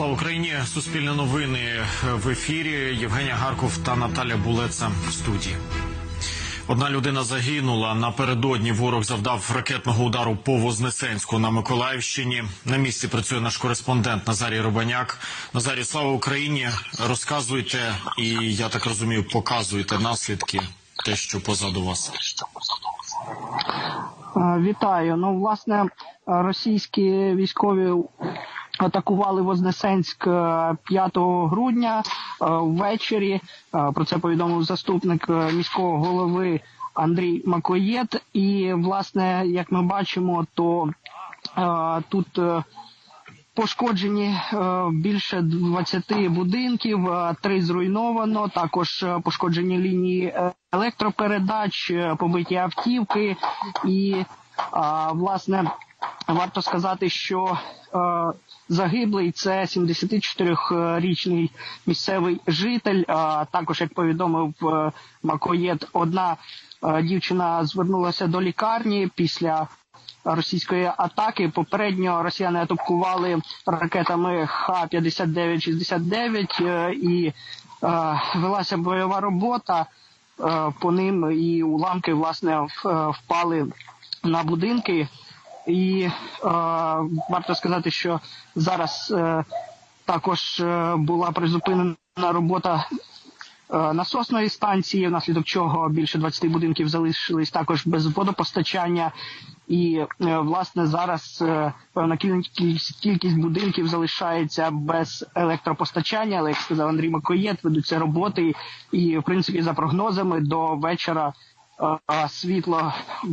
Слава Україні! Суспільне новини в ефірі. Євгенія Гарков та Наталя Булеца в студії. Одна людина загинула. Напередодні ворог завдав ракетного удару по Вознесенську на Миколаївщині. На місці працює наш кореспондент Назарій Робаняк. Назарій, слава Україні! Розказуйте і я так розумію, показуйте наслідки, те, що позаду вас. Е, Вітаю. Ну, власне, російські військові атакували Вознесенськ е, 5 грудня е, ввечері. Е, Про це повідомив заступник е, міського голови Андрій Макоєт. І, власне, як ми бачимо, то е, тут. е, Пошкоджені е, більше 20 будинків, е, три зруйновано. Також е, пошкоджені лінії е, електропередач, е, побиті автівки. І е, власне варто сказати, що е, загиблий це 74-річний місцевий житель. А також, як повідомив е, Макоєт, одна е, дівчина звернулася до лікарні після російської атаки. Попередньо росіяни атакували ракетами Х-59-69 е, і е, велася бойова робота е, по ним, і уламки власне впали на будинки. І е, варто сказати, що зараз е, також е, була призупинена робота е, насосної станції, внаслідок чого більше 20 будинків залишились також без водопостачання. І е, власне зараз е, певна кількість, кількість будинків залишається без електропостачання. Але як сказав Андрій Макоєт, ведуться роботи, і в принципі за прогнозами до вечора. Світло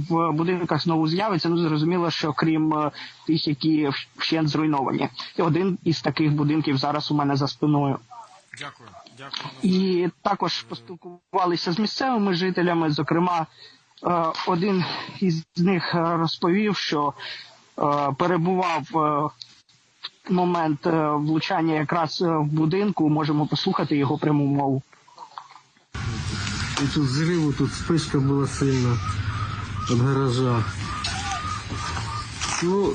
в будинках знову з'явиться. Ну зрозуміло, що крім е, тих, які вщент зруйновані, і один із таких будинків зараз у мене за спиною. Дякую, дякую. І також поспілкувалися з місцевими жителями. Зокрема, е, один із них е, розповів, що перебував в момент влучання якраз в будинку. Можемо послухати його пряму мову. І тут зриву, тут спишка була сильна від гаража. Ну,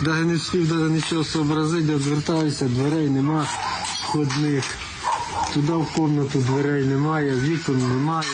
навіть не встиг навіть нічого зобразити, відвертаюся, дверей нема входних. Туди в кімнату дверей немає, вікон немає.